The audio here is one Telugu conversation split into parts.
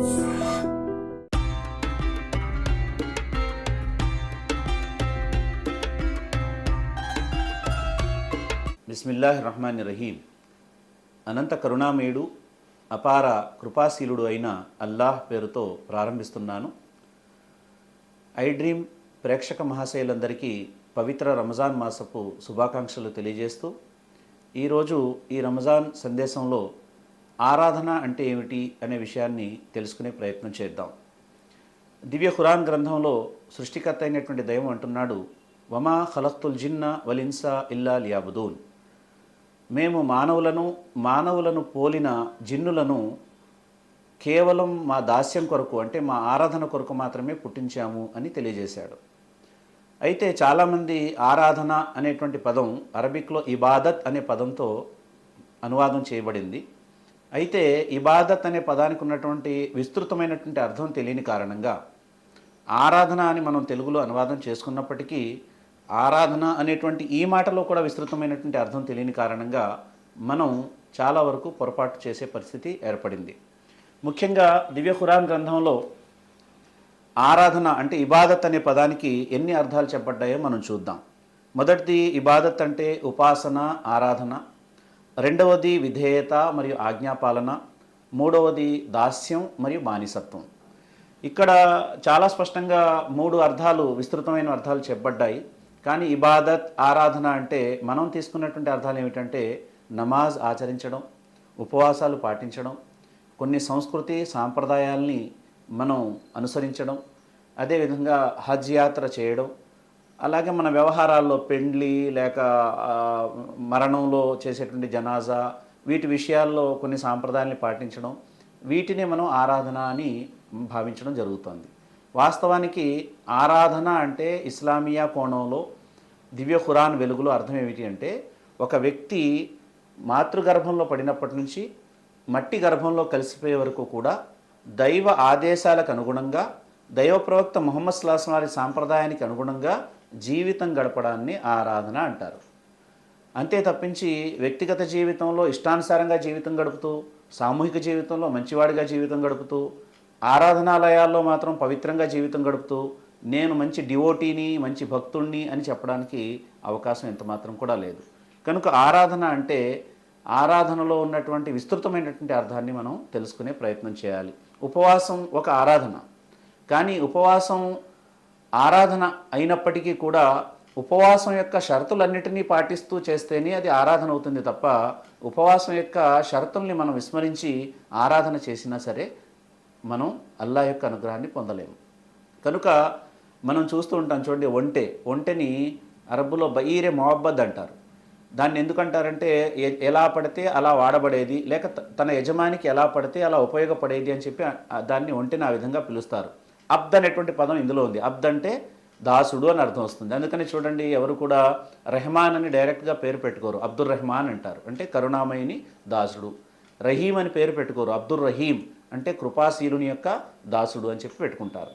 బిస్మిల్లాహ్ రహమాన్ రహీం అనంత కరుణామయుడు అపార కృపాశీలుడు అయిన అల్లాహ్ పేరుతో ప్రారంభిస్తున్నాను. ఐ డ్రీమ్ ప్రేక్షక మహాశయులందరికీ పవిత్ర రంజాన్ మాసపు శుభాకాంక్షలు తెలియజేస్తూ ఈరోజు ఈ రంజాన్ సందేశంలో ఆరాధన అంటే ఏమిటి అనే విషయాన్ని తెలుసుకునే ప్రయత్నం చేద్దాం. దివ్య ఖురాన్ గ్రంథంలో సృష్టికర్త అయినటువంటి దైవం అంటున్నాడు వమా ఖలక్తుల్ జిన్న వలిన్సా ఇల్లా లియాబుదూన్. మేము మానవులను మానవులను పోలిన జిన్నులను కేవలం మా దాస్యం కొరకు అంటే మా ఆరాధన కొరకు మాత్రమే పుట్టించాము అని తెలియజేశాడు. అయితే చాలామంది ఆరాధన అనేటువంటి పదం అరబిక్లో ఇబాదత్ అనే పదంతో అనువాదం చేయబడింది. అయితే ఇబాదత్ అనే పదానికి ఉన్నటువంటి విస్తృతమైనటువంటి అర్థం తెలియని కారణంగా ఆరాధన అని మనం తెలుగులో అనువాదం చేసుకున్నప్పటికీ ఆరాధన అనేటువంటి ఈ మాటలో కూడా విస్తృతమైనటువంటి అర్థం తెలియని కారణంగా మనం చాలా వరకు పొరపాటు చేసే పరిస్థితి ఏర్పడింది. ముఖ్యంగా దివ్య ఖురాన్ గ్రంథంలో ఆరాధన అంటే ఇబాదత్ అనే పదానికి ఎన్ని అర్థాలు చెప్పబడ్డాయో మనం చూద్దాం. మొదటిది ఇబాదత్ అంటే ఉపాసన ఆరాధన. రెండవది విధేయత మరియు ఆజ్ఞాపాలన మూడవది దాస్యం మరియు బానిసత్వం. ఇక్కడ చాలా స్పష్టంగా మూడు అర్థాలు విస్తృతమైన అర్థాలు చెప్పబడ్డాయి. కానీ ఇబాదత్ ఆరాధన అంటే మనం తీసుకున్నటువంటి అర్థాలు ఏమిటంటే నమాజ్ ఆచరించడం ఉపవాసాలు పాటించడం కొన్ని సంస్కృతి సాంప్రదాయాల్ని మనం అనుసరించడం అదేవిధంగా హజ్ యాత్ర చేయడం అలాగే మన వ్యవహారాల్లో పెండ్లి లేక మరణంలో చేసేటువంటి జనాజా వీటి విషయాల్లో కొన్ని సాంప్రదాయాల్ని పాటించడం వీటిని మనం ఆరాధన అని భావించడం జరుగుతుంది. వాస్తవానికి ఆరాధన అంటే ఇస్లామియా కోణంలో దివ్య ఖురాన్ వెలుగులో అర్థం ఏమిటి అంటే ఒక వ్యక్తి మాతృగర్భంలో పడినప్పటి నుంచి మట్టి గర్భంలో కలిసిపోయే వరకు కూడా దైవ ఆదేశాలకు అనుగుణంగా దైవ ప్రవక్త మొహమ్మద్ సుల్లాహం వారి సాంప్రదాయానికి అనుగుణంగా జీవితం గడపడాన్ని ఆరాధన అంటారు. అంతే తప్పించి వ్యక్తిగత జీవితంలో ఇష్టానుసారంగా జీవితం గడుపుతూ సామూహిక జీవితంలో మంచివాడిగా జీవితం గడుపుతూ ఆరాధనాలయాల్లో మాత్రం పవిత్రంగా జీవితం గడుపుతూ నేను మంచి డివోటీని మంచి భక్తుణ్ణి అని చెప్పడానికి అవకాశం ఎంతమాత్రం కూడా లేదు. కనుక ఆరాధన అంటే ఆరాధనలో ఉన్నటువంటి విస్తృతమైనటువంటి అర్థాన్ని మనం తెలుసుకునే ప్రయత్నం చేయాలి. ఉపవాసం ఒక ఆరాధన. కానీ ఉపవాసం ఆరాధన అయినప్పటికీ కూడా ఉపవాసం యొక్క షరతులన్నిటినీ పాటిస్తూ చేస్తేనే అది ఆరాధన అవుతుంది తప్ప ఉపవాసం యొక్క షరతుల్ని మనం విస్మరించి ఆరాధన చేసినా సరే మనం అల్లా యొక్క అనుగ్రహాన్ని పొందలేము. కనుక మనం చూస్తూ ఉంటాం చూడండి ఒంటె. ఒంటెని అరబ్బులో బయీరే మొహబ్బద్ అంటారు. దాన్ని ఎందుకంటారంటే ఎలా పడితే అలా వాడబడేది లేక త- తన యజమానికి ఎలా పడితే అలా ఉపయోగపడేది అని చెప్పి దాన్ని ఒంటెని ఆ విధంగా పిలుస్తారు. అబ్ద్ అనేటువంటి పదం ఇందులో ఉంది. అబ్ద్ అంటే దాసుడు అని అర్థం వస్తుంది. అందుకని చూడండి ఎవరు కూడా రెహమాన్ అని డైరెక్ట్గా పేరు పెట్టుకోరు. అబ్దుల్ రెహమాన్ అంటారు. అంటే కరుణామయిని దాసుడు. రహీం అని పేరు పెట్టుకోరు. అబ్దుల్ రహీం అంటే కృపాశీలుని యొక్క దాసుడు అని చెప్పి పెట్టుకుంటారు.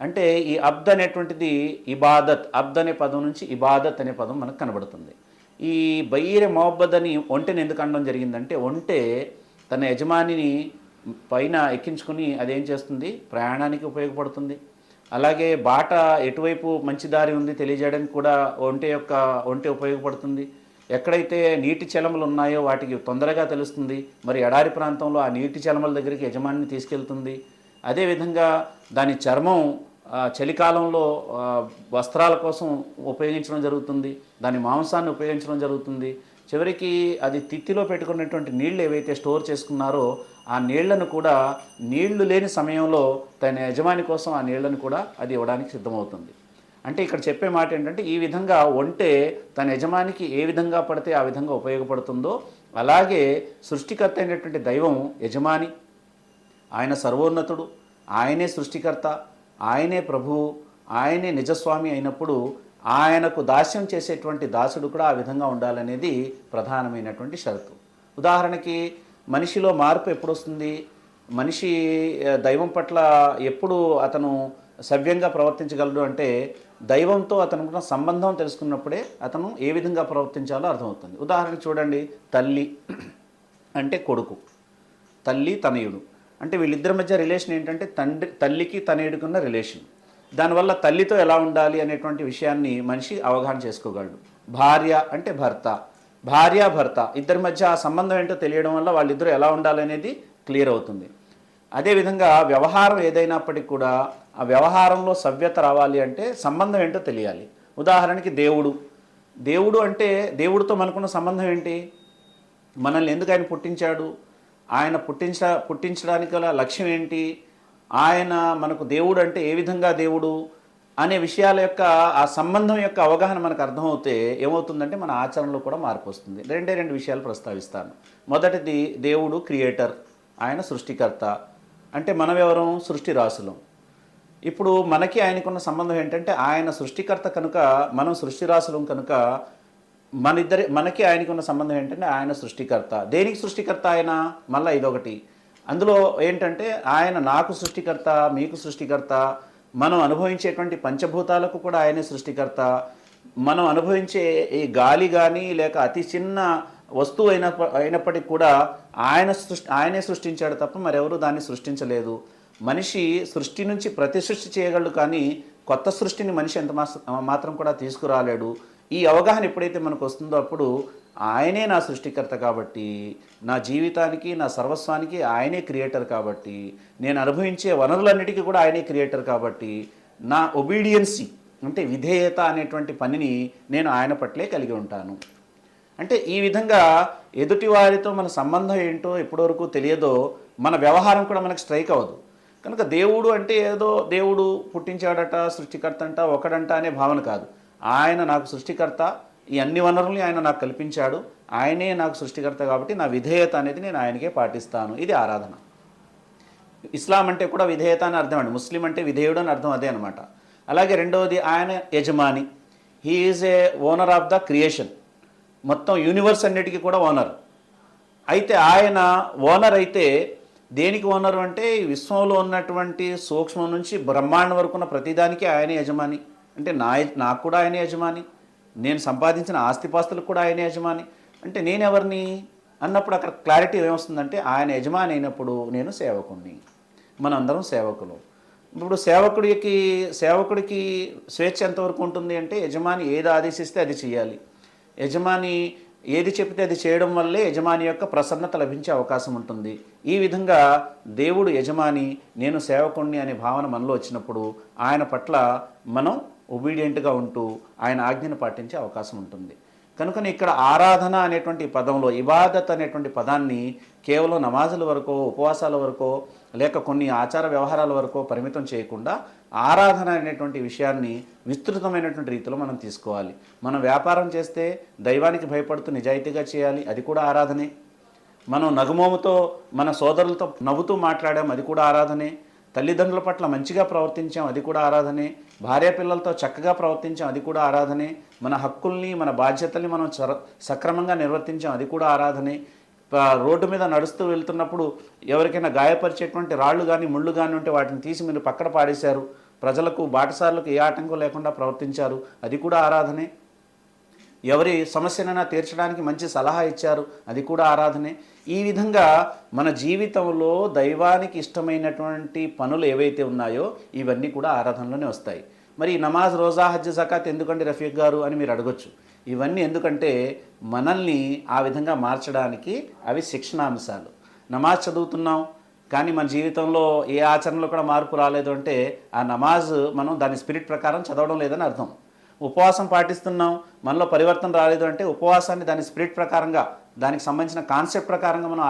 అంటే ఈ అబ్ద్ అనేటువంటిది ఇబాదత్. అబ్ద్ అనే పదం నుంచి ఇబాదత్ అనే పదం మనకు కనబడుతుంది. ఈ బయ్యరే మొహబ్బద్ అని ఒంటెని ఎందుకు అనడం జరిగిందంటే ఒంటె తన యజమానిని పైన ఎక్కించుకుని అదేం చేస్తుంది? ప్రయాణానికి ఉపయోగపడుతుంది. అలాగే బాట ఎటువైపు మంచి దారి ఉంది తెలియజేయడానికి కూడా ఒంటె యొక్క ఒంటె ఉపయోగపడుతుంది. ఎక్కడైతే నీటి చలమలు ఉన్నాయో వాటికి తొందరగా తెలుస్తుంది. మరి ఎడారి ప్రాంతంలో ఆ నీటి చలమల దగ్గరికి యజమానిని తీసుకెళ్తుంది. అదేవిధంగా దాని చర్మం చలికాలంలో వస్త్రాల కోసం ఉపయోగించడం జరుగుతుంది. దాని మాంసాన్ని ఉపయోగించడం జరుగుతుంది. చివరికి అది తిత్తిలో పెట్టుకున్నటువంటి నీళ్ళు ఏవైతే స్టోర్ చేసుకున్నారో ఆ నీళ్ళను కూడా నీళ్ళు లేని సమయంలో తన యజమాని కోసం ఆ నీళ్ళను కూడా అది ఇవ్వడానికి సిద్ధమవుతుంది. అంటే ఇక్కడ చెప్పే మాట ఏంటంటే ఈ విధంగా ఒంటే తన యజమానికి ఏ విధంగా పడితే ఆ విధంగా ఉపయోగపడుతుందో అలాగే సృష్టికర్త అయినటువంటి దైవం యజమాని ఆయన సర్వోన్నతుడు ఆయనే సృష్టికర్త ఆయనే ప్రభువు ఆయనే నిజస్వామి అయినప్పుడు ఆయనకు దాస్యం చేసేటువంటి దాసుడు కూడా ఆ విధంగా ఉండాలనేది ప్రధానమైనటువంటి షరతు. ఉదాహరణకి మనిషిలో మార్పు ఎప్పుడు వస్తుంది మనిషి దైవం పట్ల ఎప్పుడు అతను సవ్యంగా ప్రవర్తించగలడు అంటే దైవంతో అతనుకున్న సంబంధం తెలుసుకున్నప్పుడే అతను ఏ విధంగా ప్రవర్తించాలో అర్థమవుతుంది. ఉదాహరణకు చూడండి తల్లి అంటే కొడుకు తల్లి తనయుడు. అంటే వీళ్ళిద్దరి మధ్య రిలేషన్ ఏంటంటే తండ్రి తల్లికి తనేడుకున్న రిలేషన్. దానివల్ల తల్లితో ఎలా ఉండాలి అనేటువంటి విషయాన్ని మనిషి అవగాహన చేసుకోగలడు. భార్య అంటే భర్త. భార్య భర్త. ఇద్దరి మధ్య ఆ సంబంధం ఏంటో తెలియడం వల్ల వాళ్ళిద్దరూ ఎలా ఉండాలి అనేది క్లియర్ అవుతుంది. అదేవిధంగా వ్యవహారం ఏదైనప్పటికీ కూడా ఆ వ్యవహారంలో సవ్యత రావాలి అంటే సంబంధం ఏంటో తెలియాలి. ఉదాహరణకి దేవుడు. దేవుడు అంటే దేవుడితో మనకున్న సంబంధం ఏంటి? మనల్ని ఎందుకు ఆయన పుట్టించాడు? ఆయన పుట్టించ పుట్టించడానికి గల లక్ష్యం ఏంటి? ఆయన మనకు దేవుడు అంటే ఏ విధంగా దేవుడు అనే విషయాల యొక్క ఆ సంబంధం యొక్క అవగాహన మనకు అర్థమవుతే ఏమవుతుందంటే మన ఆచరణలో కూడా మార్పు వస్తుంది. రెండే రెండు విషయాలు ప్రస్తావిస్తాను. మొదటిది దేవుడు క్రియేటర్ ఆయన సృష్టికర్త. అంటే మనమెవరం? సృష్టి రాసులం ఇప్పుడు మనకి ఆయనకున్న సంబంధం ఏంటంటే ఆయన సృష్టికర్త కనుక మనం సృష్టి రాసులం కనుక మన ఇద్దరి మనకి ఆయనకున్న సంబంధం ఏంటంటే ఆయన సృష్టికర్త. దేనికి సృష్టికర్త ఆయన? మళ్ళీ ఇదొకటి. అందులో ఏంటంటే ఆయన నాకు సృష్టికర్త మీకు సృష్టికర్త మనం అనుభవించేటువంటి పంచభూతాలకు కూడా ఆయనే సృష్టికర్త. మనం అనుభవించే ఈ గాలి కానీ లేక అతి చిన్న వస్తువు అయిన అయినప్పటికీ కూడా ఆయన సృష్టి ఆయనే సృష్టించాడు తప్ప మరెవరు దాన్ని సృష్టించలేదు. మనిషి సృష్టి నుంచి ప్రతి సృష్టి చేయగలడు కానీ కొత్త సృష్టిని మనిషి ఎంత మాత్రం కూడా తీసుకురాలేడు. ఈ అవగాహన ఎప్పుడైతే మనకు వస్తుందో అప్పుడు ఆయనే నా సృష్టికర్త కాబట్టి నా జీవితానికి నా సర్వస్వానికి ఆయనే క్రియేటర్ కాబట్టి నేను అనుభవించే వనరులన్నిటికీ కూడా ఆయనే క్రియేటర్ కాబట్టి నా ఒబీడియన్సీ అంటే విధేయత అనేటువంటి పనిని నేను ఆయన పట్లే కలిగి ఉంటాను. అంటే ఈ విధంగా ఎదుటి వారితో మన సంబంధం ఏంటో ఎప్పటివరకు తెలియదో మన వ్యవహారం కూడా మనకు స్ట్రైక్ అవ్వదు. కనుక దేవుడు అంటే ఏదో దేవుడు పుట్టించాడట సృష్టికర్త అంట ఒకడంట అనే భావన కాదు. ఆయన నాకు సృష్టికర్త. ఈ అన్ని వనరుల్ని ఆయన నాకు కల్పించాడు. ఆయనే నాకు సృష్టికర్త కాబట్టి నా విధేయత అనేది నేను ఆయనకే పాటిస్తాను. ఇది ఆరాధన. ఇస్లాం అంటే కూడా విధేయత అని అర్థం అండి. ముస్లిం అంటే విధేయుడు అని అర్థం అదే అనమాట అలాగే రెండవది ఆయన యజమాని. He is a owner of the creation మొత్తం యూనివర్స్ అన్నిటికీ కూడా ఓనర్ అయితే ఆయన ఓనర్ అయితే దేనికి ఓనర్ అంటే ఈ విశ్వంలో ఉన్నటువంటి సూక్ష్మం నుంచి బ్రహ్మాండం వరకు ఉన్న ప్రతిదానికి ఆయన యజమాని. అంటే నా నాకు కూడా ఆయన యజమాని నేను సంపాదించిన ఆస్తిపాస్తులకు కూడా ఆయన యజమాని. అంటే నేనెవరిని? అన్నప్పుడు అక్కడ క్లారిటీ ఏమొస్తుందంటే ఆయన యజమాని అయినప్పుడు నేను సేవకుణ్ణి. మనందరం సేవకులు. ఇప్పుడు సేవకుడికి సేవకుడికి స్వేచ్ఛ ఎంతవరకు ఉంటుంది అంటే యజమాని ఏది ఆదేశిస్తే అది చేయాలి యజమాని ఏది చెప్తే అది చేయడం వల్లే యజమాని యొక్క ప్రసన్నత లభించే అవకాశం ఉంటుంది. ఈ విధంగా దేవుడు యజమాని నేను సేవకుణ్ణి అనే భావన మనలో వచ్చినప్పుడు ఆయన పట్ల మనం ఒబీడియంట్గా ఉంటూ ఆయన ఆజ్ఞను పాటించే అవకాశం ఉంటుంది. కనుకని ఇక్కడ ఆరాధన అనేటువంటి పదంలో ఇబాదత్ అనేటువంటి పదాన్ని కేవలం నమాజుల వరకో ఉపవాసాల వరకో లేక కొన్ని ఆచార వ్యవహారాల వరకో పరిమితం చేయకుండా ఆరాధన అనేటువంటి విషయాన్ని విస్తృతమైనటువంటి రీతిలో మనం తీసుకోవాలి. మనం వ్యాపారం చేస్తే దైవానికి భయపడుతూ నిజాయితీగా చేయాలి అది కూడా ఆరాధనే. మనం నగుమోముతో మన సోదరులతో నవ్వుతూ మాట్లాడాం అది కూడా ఆరాధనే. తల్లిదండ్రుల పట్ల మంచిగా ప్రవర్తించాం అది కూడా ఆరాధనే. భార్య పిల్లలతో చక్కగా ప్రవర్తించాం అది కూడా ఆరాధనే. మన హక్కుల్ని మన బాధ్యతల్ని మనం సక్రమంగా నిర్వర్తించాం అది కూడా ఆరాధనే. రోడ్డు మీద నడుస్తూ వెళ్తున్నప్పుడు ఎవరికైనా గాయపరిచేటువంటి రాళ్ళు కానీ ముళ్ళు కానీ ఉంటే వాటిని తీసి మీరు పక్కన పాడేశారు ప్రజలకు బాటసార్లకు ఏ ఆటంకం లేకుండా ప్రవర్తించారు. అది కూడా ఆరాధనే. ఎవరి సమస్యనైనా తీర్చడానికి మంచి సలహా ఇచ్చారు అది కూడా ఆరాధనే. ఈ విధంగా మన జీవితంలో దైవానికి ఇష్టమైనటువంటి పనులు ఏవైతే ఉన్నాయో ఇవన్నీ కూడా ఆరాధనలోనే వస్తాయి. మరి ఈ నమాజ్ రోజా హజ్ జకాత్ ఎందుకండి రఫీక్ గారు అని మీరు అడగొచ్చు. ఇవన్నీ ఎందుకంటే మనల్ని ఆ విధంగా మార్చడానికి అవి శిక్షణాంశాలు. నమాజ్ చదువుతున్నాం కానీ మన జీవితంలో ఏ ఆచరణలో కూడా మార్పు రాలేదు అంటే ఆ నమాజ్ మనం దాని స్పిరిట్ ప్రకారం చదవడం లేదని అర్థం. ఉపవాసం పాటిస్తున్నాం మనలో పరివర్తన రాలేదు అంటే ఉపవాసాన్ని దాని స్పిరిట్ ప్రకారంగా దానికి సంబంధించిన కాన్సెప్ట్ ప్రకారంగా మనం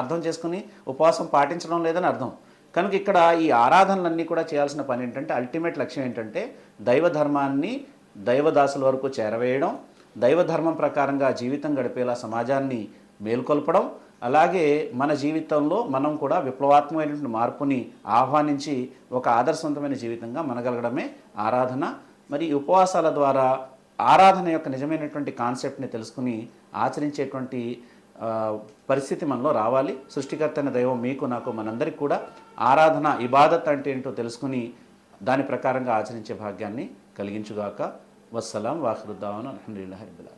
అర్థం చేసుకుని ఉపవాసం పాటించడం లేదని అర్థం. కనుక ఇక్కడ ఈ ఆరాధనలన్నీ కూడా చేయాల్సిన పని ఏంటంటే అల్టిమేట్ లక్ష్యం ఏంటంటే దైవ ధర్మాన్ని దైవదాసుల వరకు చేరవేయడం దైవ ధర్మం ప్రకారంగా జీవితం గడిపేలా సమాజాన్ని మేల్కొల్పడం అలాగే మన జీవితంలో మనం కూడా విప్లవాత్మకమైనటువంటి మార్పుని ఆహ్వానించి ఒక ఆదర్శవంతమైన జీవితంగా మనగలగడమే ఆరాధన. మరి ఉపవాసాల ద్వారా ఆరాధన యొక్క నిజమైనటువంటి కాన్సెప్ట్ని తెలుసుకుని ఆచరించేటువంటి పరిస్థితి మనలో రావాలి. సృష్టికర్తన దైవం మీకు నాకు మనందరికీ కూడా ఆరాధన ఇబాదత్ అంటే ఏంటో తెలుసుకుని దాని ప్రకారంగా ఆచరించే భాగ్యాన్ని కలిగించుగాక. వస్సలాం వాహరుద్దావన్ అల్హమ్దుల్లాహి రబ్బిల్